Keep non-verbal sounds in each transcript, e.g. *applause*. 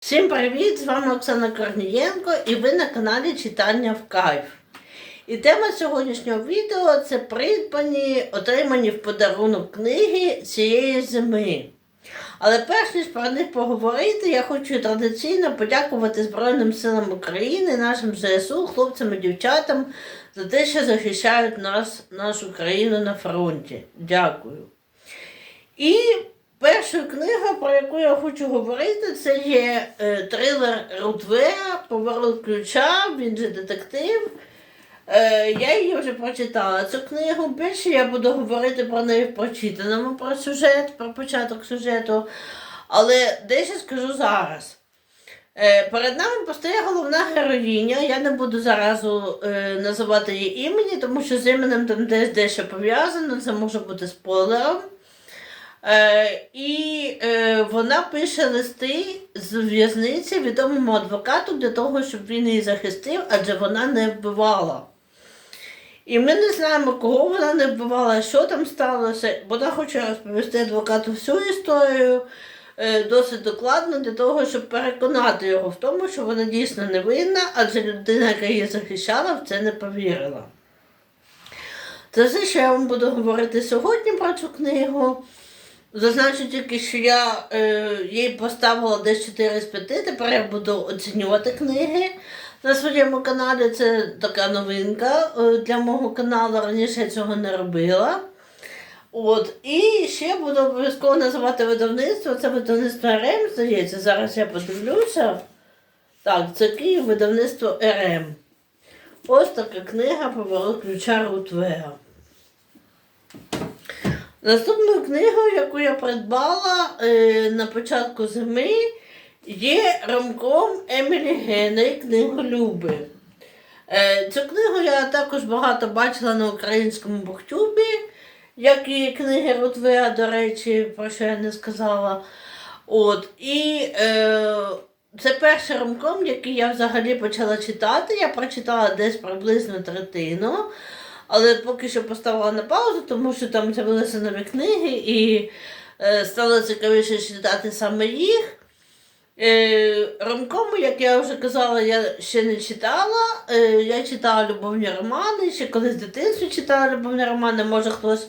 Всім привіт! З вами Оксана Корнієнко і ви на каналі Читання в Кайф. І тема сьогоднішнього відео це придбані, отримані в подарунок книги цієї зими. Але перш ніж про них поговорити, я хочу традиційно подякувати Збройним силам України, нашим ЗСУ, хлопцям і дівчатам за те, що захищають нас, нашу країну на фронті. Дякую. І перша книга, про яку я хочу говорити, це є е, трилер Рутвея Поворот ключа, він же детектив. Е, я її вже прочитала цю книгу. Більше я буду говорити про неї в прочитаному про сюжет, про початок сюжету. Але дещо скажу зараз. Е, перед нами постає головна героїня. Я не буду заразу е, називати її імені, тому що з іменем там десь дещо пов'язано, це може бути спойлером. Е, і е, вона пише листи з в'язниці відомому адвокату для того, щоб він її захистив, адже вона не вбивала. І ми не знаємо, кого вона не вбивала, що там сталося. Вона хоче розповісти адвокату всю історію е, досить докладно для того, щоб переконати його в тому, що вона дійсно невинна, адже людина, яка її захищала, в це не повірила. Це все, що я вам буду говорити сьогодні про цю книгу. Зазначу тільки, що я е, їй поставила десь 4 з 5, тепер я буду оцінювати книги на своєму каналі. Це така новинка е, для мого каналу. Раніше я цього не робила. От. І ще буду обов'язково називати видавництво. Це видавництво РМ, здається. Зараз я подивлюся. Так, це Київ видавництво РМ. Ось така книга Поворот ключа Рутвега. Наступною книгою, яку я придбала е, на початку зими, є ромком Емілі Генрі Книголюби. Е, цю книгу я також багато бачила на українському буктюбі, як і книги Рутвея, до речі, про що я не сказала. От, і е, це перший ромком, який я взагалі почала читати. Я прочитала десь приблизно третину. Але поки що поставила на паузу, тому що там з'явилися нові книги і е, стало цікавіше читати саме їх. Е, ромкому, як я вже казала, я ще не читала. Е, я читала любовні романи, ще колись в дитинстві читала любовні романи. Може хтось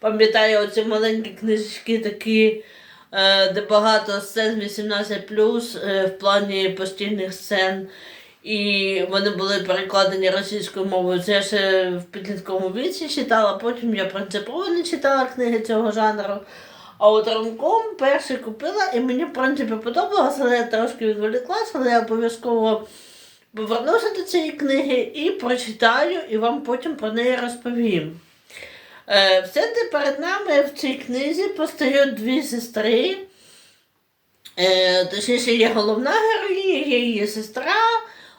пам'ятає оці маленькі книжечки такі, е, де багато сцен 18 е, в плані постійних сцен. І вони були перекладені російською мовою. Це ще в підлітковому віці читала, потім я принципово не читала книги цього жанру. А от ромком перший купила і мені, в принципі, подобалося, але я трошки відволіклася, але я обов'язково повернуся до цієї книги і прочитаю, і вам потім про неї розповім. Е, все те перед нами в цій книзі постають дві сестри. Е, точніше, є головна героїня, є її сестра.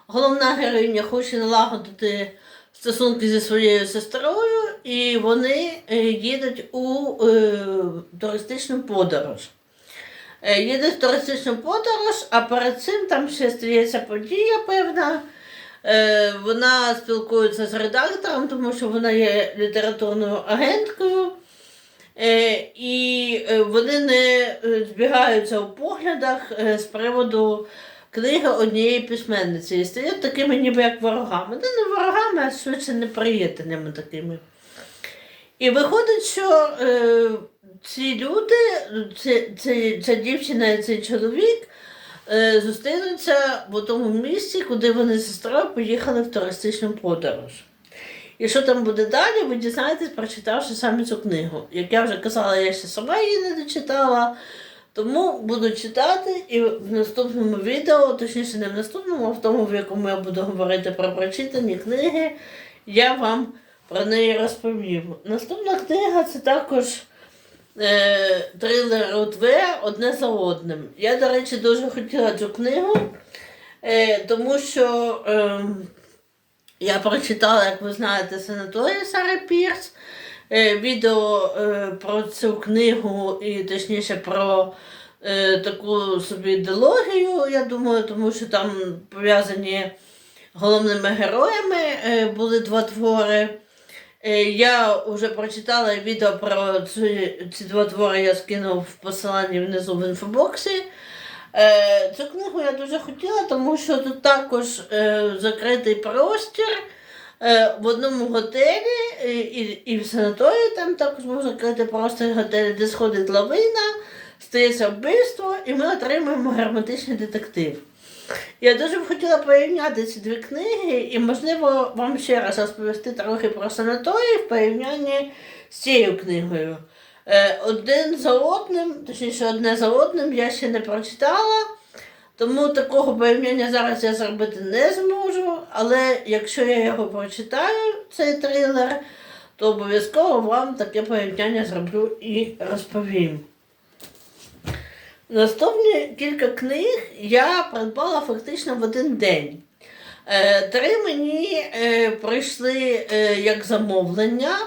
Головна героїня хоче налагодити стосунки зі своєю сестрою, і вони е, їдуть у е, туристичну подорож. Е, їдуть в туристичну подорож, а перед цим там ще стається подія певна. Е, вона спілкується з редактором, тому що вона є літературною агенткою. І вони не збігаються у поглядах з приводу книги однієї письменниці і стають такими ніби як ворогами. Ну, не ворогами, а швидше неприятелями такими. І виходить, що е, ці люди, ці, ці, ця дівчина і цей чоловік е, зустрінуться в тому місці, куди вони з сестрою поїхали в туристичну подорож. І що там буде далі, ви дізнаєтесь, прочитавши саме цю книгу. Як я вже казала, я ще сама її не дочитала. Тому буду читати і в наступному відео, точніше не в наступному, а в тому, в якому я буду говорити про прочитані книги, я вам про неї розповім. Наступна книга це також е, трилер Рутве одне за одним. Я, до речі, дуже хотіла цю книгу, е, тому що е, я прочитала, як ви знаєте, санаторію Сари Пірс. Е, відео е, про цю книгу і точніше про е, таку собі ідеологію, я думаю, тому що там пов'язані головними героями були два твори. Я вже прочитала відео про ці, ці два твори, я скинув в посиланні внизу в інфобоксі. Цю книгу я дуже хотіла, тому що тут також закритий простір в одному готелі е, і, і в санаторії там також був закритий простір готелі, де сходить лавина, стається вбивство, і ми отримуємо герметичний детектив. Я дуже б хотіла порівняти ці дві книги і, можливо, вам ще раз розповісти трохи про санаторії в порівнянні з цією книгою. Е, один за одним, точніше, одне за одним я ще не прочитала, тому такого порівняння зараз я зробити не зможу. Але якщо я його прочитаю, цей трилер, то обов'язково вам таке порівняння зроблю і розповім. Наступні кілька книг я придбала фактично в один день. Е, Три мені е, прийшли е, як замовлення.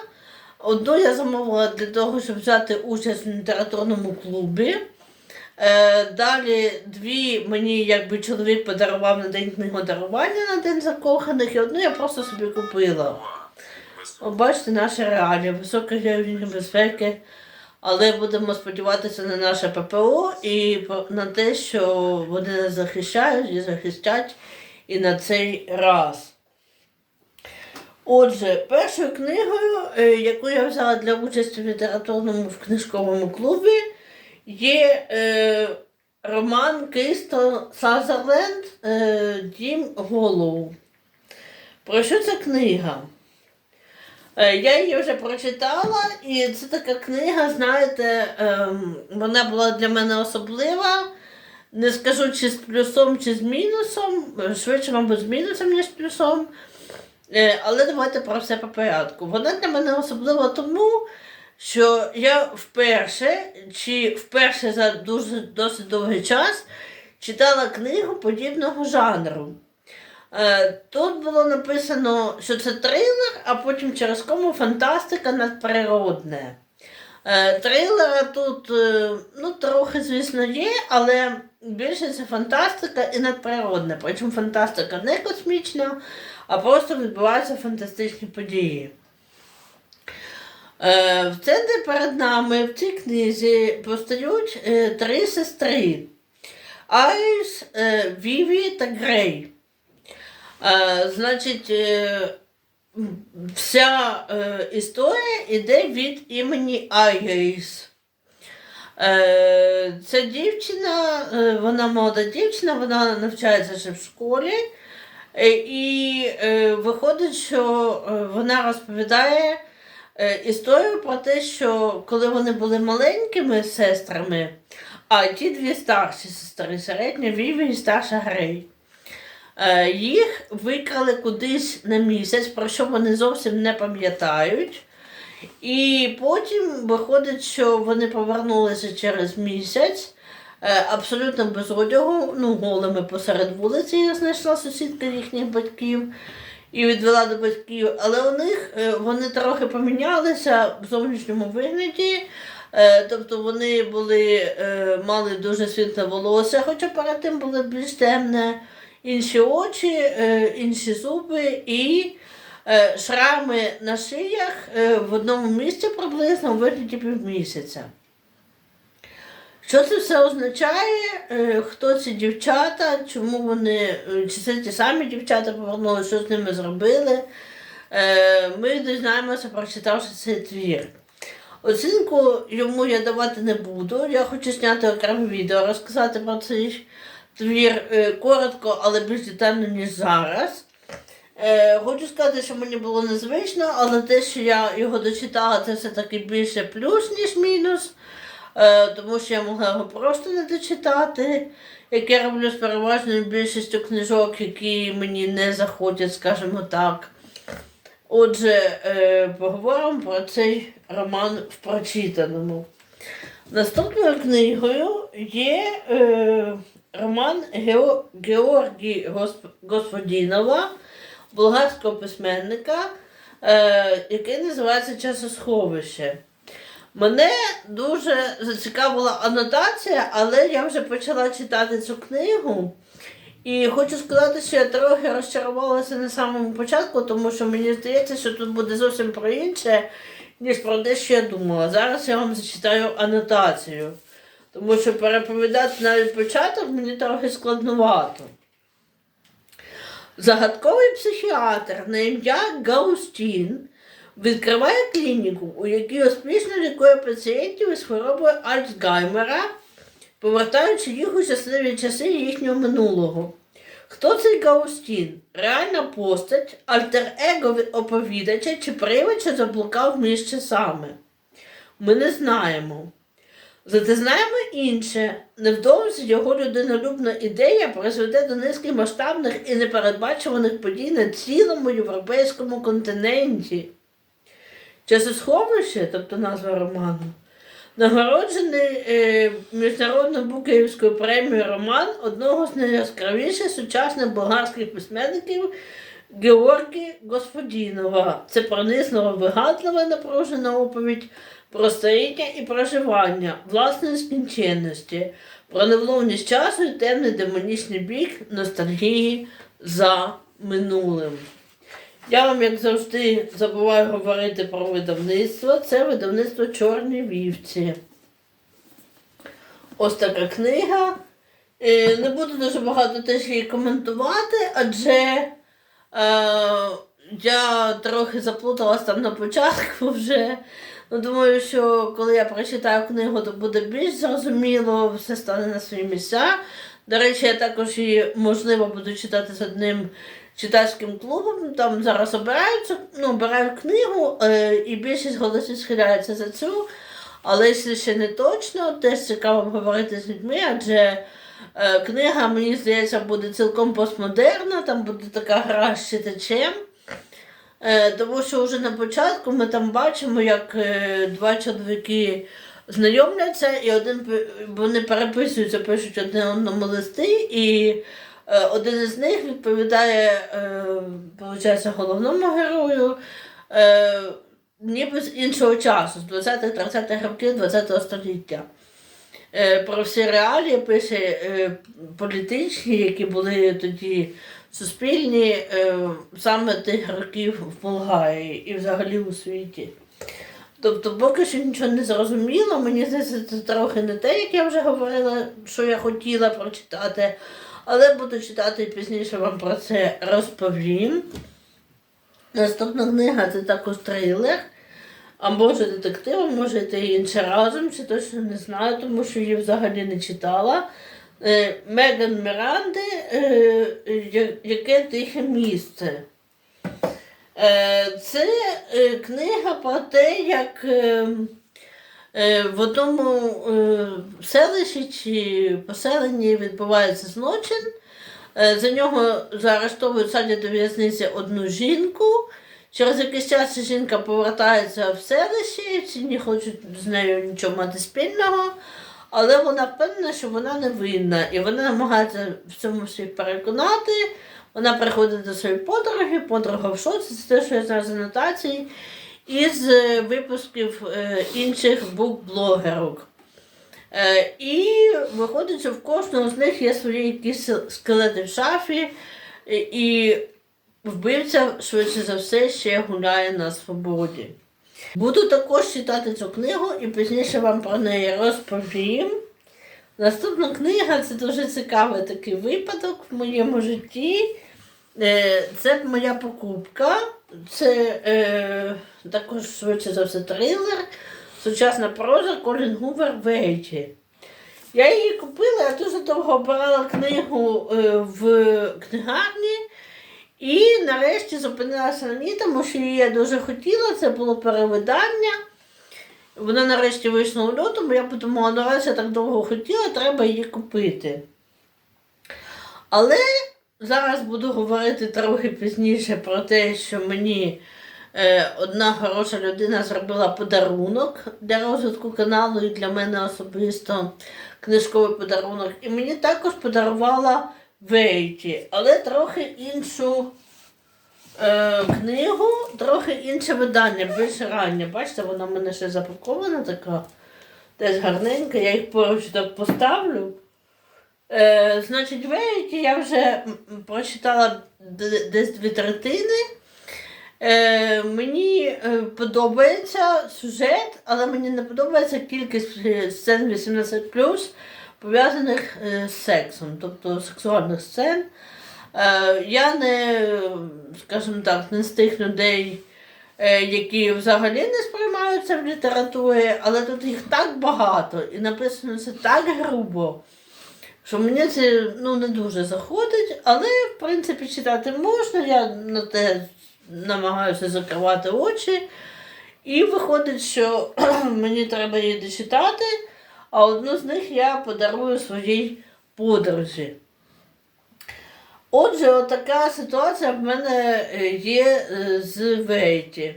Одну я замовила для того, щоб взяти участь в літературному клубі. Е, Далі дві мені якби чоловік подарував на день книгодарування на день закоханих, і одну я просто собі купила. Бачите, наші реалії, високий рівень безпеки. Але будемо сподіватися на наше ППО і на те, що вони нас захищають і захистять і на цей раз. Отже, першою книгою, е, яку я взяла для участі в літературному в книжковому клубі, є е, роман Кристо Сазерленд е, Дім Голоу. Про що ця книга? Е, Я її вже прочитала, і це така книга, знаєте, ем, вона була для мене особлива. Не скажу, чи з плюсом, чи з мінусом. Швидше, мабуть, з мінусом, ніж з плюсом. Е, Але давайте про все по порядку. Вона для мене особлива тому, що я вперше, чи вперше за дуже досить довгий час читала книгу подібного жанру. Е, Тут було написано, що це трилер, а потім через кому фантастика надприродне. Е, Трилера тут е, ну, трохи, звісно, є, але більше це фантастика і надприродне. Причому фантастика не космічна, а просто відбуваються фантастичні події. Е, В центрі перед нами в цій книзі постають е, три сестри: Айріс, е, Віві та Грей. Значить, вся історія йде від імені Айріс. Е, Ця дівчина, вона молода дівчина, вона навчається ще в школі. І виходить, що вона розповідає історію про те, що коли вони були маленькими сестрами, а ті дві старші сестри, середня Віві і старша Грей. Е, Їх викрали кудись на місяць, про що вони зовсім не пам'ятають. І потім виходить, що вони повернулися через місяць, е, абсолютно без одягу, ну, голими посеред вулиці, я знайшла сусідка їхніх батьків і відвела до батьків. Але у них е, вони трохи помінялися в зовнішньому вигляді. Е, Тобто вони були, е, мали дуже світле волосся, хоча перед тим було більш темне, інші очі, інші зуби і шрами на шиях в одному місці приблизно у вигляді півмісяця. Що це все означає? Е, Хто ці дівчата, чому вони, е, чи це ті самі дівчата повернули, що з ними зробили? Е, Ми дізнаємося, прочитавши цей твір. Оцінку йому я давати не буду. Я хочу зняти окреме відео, розказати про цей твір коротко, але більш детально, ніж зараз. Хочу сказати, що мені було незвично, але те, що я його дочитала, це все-таки більше плюс, ніж мінус. Е, тому що я могла його просто не дочитати, як я роблю з переважною більшістю книжок, які мені не заходять, скажімо так. Отже, е, поговоримо про цей роман в прочитаному. Наступною книгою є е, роман Гео, Георгії Госп- Господінова, болгарського письменника, е, який називається Часосховище. Мене дуже зацікавила анотація, але я вже почала читати цю книгу. І хочу сказати, що я трохи розчарувалася на самому початку, тому що мені здається, що тут буде зовсім про інше, ніж про те, що я думала. Зараз я вам зачитаю анотацію. Тому що переповідати навіть початок мені трохи складновато. Загадковий психіатр на ім'я Гаустін відкриває клініку, у якій успішно лікує пацієнтів із хворобою Альцгаймера, повертаючи їх у щасливі часи їхнього минулого. Хто цей Гаустін? Реальна постать, альтер-его оповідача чи привид, що заблукав між часами? Ми не знаємо. Зате знаємо інше. Невдовзі його людинолюбна ідея призведе до низки масштабних і непередбачуваних подій на цілому європейському континенті. Часосховище, тобто назва роману, нагороджений е, Букерівською премією роман одного з найяскравіших сучасних болгарських письменників Георгія Господінова. Це пронизлива вигадлива напружена оповідь про старіння і проживання, власної скінченності, про невловність часу і темний демонічний бік ностальгії за минулим. Я вам, як завжди, забуваю говорити про видавництво. Це видавництво Чорні вівці. Ось така книга. Е, Не буду дуже багато теж її коментувати, адже е, я трохи заплуталась там на початку вже. Ну, думаю, що коли я прочитаю книгу, то буде більш зрозуміло, все стане на свої місця. До речі, я також її, можливо, буду читати з одним читацьким клубом. Там зараз обираються, ну, обирають книгу, е, і більшість голосів схиляється за цю. Але якщо ще не точно, теж цікаво говорити з людьми, адже е, книга, мені здається, буде цілком постмодерна, там буде така гра з читачем. Е, тому що вже на початку ми там бачимо, як е, два чоловіки знайомляться, і один вони переписуються, пишуть одне одному листи, і один із них відповідає, е, виходить, головному герою. Е, ніби з іншого часу, з 20-30-х років 20 століття. Е, Про всі реалії пише е, політичні, які були тоді суспільні, е, саме тих років в Болгарії і взагалі у світі. Тобто, поки що нічого не зрозуміло, мені здається, це трохи не те, як я вже говорила, що я хотіла прочитати, але буду читати і пізніше вам про це розповім. Наступна книга це також трилер. А може детектив, може і інше разом, чи точно не знаю, тому що її взагалі не читала. Е, Меган Міранди, е, яке тихе місце. Е, Це книга про те, як е, е, в одному е, селищі чи поселенні відбувається злочин. Е, За нього заарештовують садять до в'язниці одну жінку. Через якийсь час жінка повертається в селище, всі не хочуть з нею нічого мати спільного, але вона впевнена, що вона не винна. І вона намагається в цьому всіх переконати. Вона приходить до своєї подруги, подруга в шоці, це те, що я знаю з анотацій, із е, випусків е, інших бук-блогерок. Е, І виходить, що в кожного з них є свої якісь скелети в шафі, і- і вбивця, швидше за все, ще гуляє на свободі. Буду також читати цю книгу і пізніше вам про неї розповім. Наступна книга це дуже цікавий такий випадок в моєму житті. Е, Це моя покупка. Це е, також швидше за все трилер. Сучасна проза Колін Гувер Вейті. Я її купила, я дуже довго обирала книгу е, в книгарні. І нарешті зупинилася на ній, тому що її я дуже хотіла, це було перевидання. Вона нарешті вийшла у лютому, я подумала, ну раз я так довго хотіла, треба її купити. Але зараз буду говорити трохи пізніше про те, що мені е, одна хороша людина зробила подарунок для розвитку каналу і для мене особисто книжковий подарунок. І мені також подарувала Вейті, але трохи іншу е, книгу, трохи інше видання, більш раннє. Бачите, вона в мене ще запакована така, теж гарненька, я їх поруч так поставлю. Е, значить, Вейті я вже прочитала десь дві третини. Е, мені е, подобається сюжет, але мені не подобається кількість е, сцен 18 пов'язаних е, з сексом, тобто сексуальних сцен. Е, я не, скажімо так, не з тих людей, які взагалі не сприймаються в літературі, але тут їх так багато і написано це так грубо, що мені це ну, не дуже заходить, але в принципі читати можна, я на те намагаюся закривати очі. І виходить, що *clears throat* мені треба її дочитати, а одну з них я подарую своїй подружі. Отже, отака ситуація в мене е, є е, з Вейті.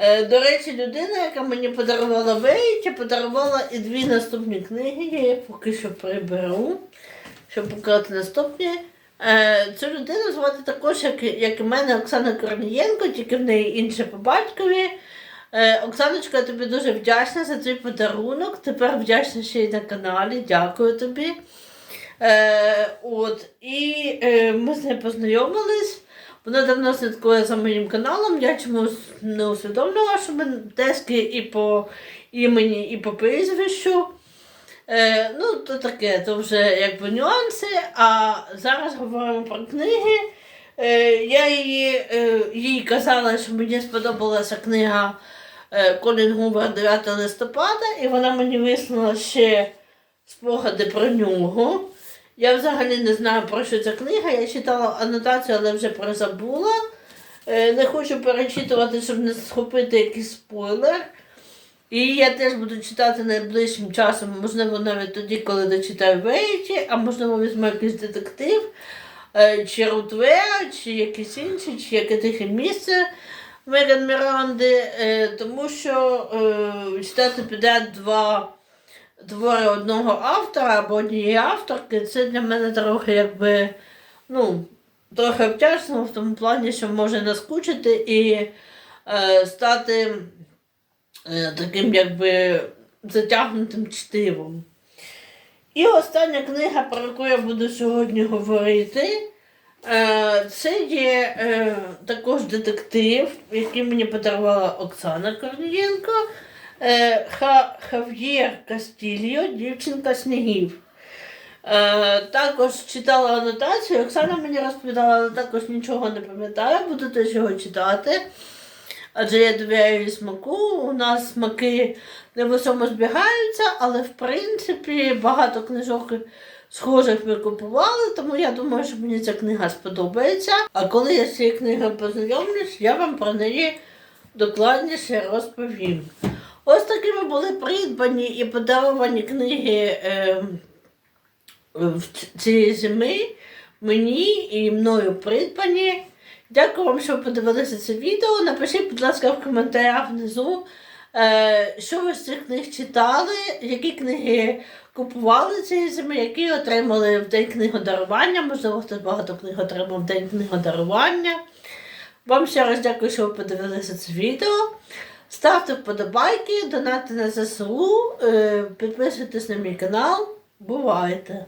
Е, До речі, людина, яка мені подарувала Вейті, подарувала і дві наступні книги. Я їх поки що приберу, щоб показати наступні. Е, Цю людину звати також, як, і мене, Оксана Корнієнко, тільки в неї інше по батькові. Е, Оксаночка, я тобі дуже вдячна за твій подарунок. Тепер вдячна ще й на каналі. Дякую тобі. От, і ми з нею познайомились. Вона давно слідкує за моїм каналом. Я чомусь не усвідомлювала, що ми тески і по імені, і по прізвищу. Е, ну, то таке, то вже якби нюанси. А зараз говоримо про книги. Е, я її, е, їй казала, що мені сподобалася книга е, Колін Гувер 9 листопада, і вона мені висунула ще спогади про нього. Я взагалі не знаю, про що ця книга. Я читала анотацію, але вже прозабула. Е, Не хочу перечитувати, щоб не схопити якийсь спойлер. І я теж буду читати найближчим часом, можливо, навіть тоді, коли дочитаю Вейті, а можливо, візьму якийсь детектив, е, чи Рутвер, чи якийсь інший, чи яке тихе місце Меган Міранди, е, тому що читати підряд два твори одного автора або однієї авторки, це для мене трохи якби, ну, трохи обтяжно в тому плані, що може наскучити і е, стати е, таким якби затягнутим чтивом. І остання книга, про яку я буду сьогодні говорити, е, це є е, також детектив, який мені подарувала Оксана Корнієнко. Е, Ха, Хав'єр Кастільо, дівчинка снігів. Е, також читала анотацію. Оксана мені розповідала, але також нічого не пам'ятаю, буду теж його читати. Адже я довіряю її смаку. У нас смаки не в усьому збігаються, але в принципі багато книжок схожих ми купували, тому я думаю, що мені ця книга сподобається. А коли я з цією книгою познайомлюсь, я вам про неї докладніше розповім. Ось такими були придбані і подаровані книги е, цієї зими мені і мною придбані. Дякую вам, що ви подивилися це відео. Напишіть, будь ласка, в коментарях внизу, е, що ви з цих книг читали, які книги купували цієї зими, які отримали в день книгодарування. Можливо, хтось багато книг отримав в день книгодарування. Вам ще раз дякую, що ви подивилися це відео. Ставте вподобайки, донати на ЗСУ, е, підписуйтесь на мій канал. Бувайте!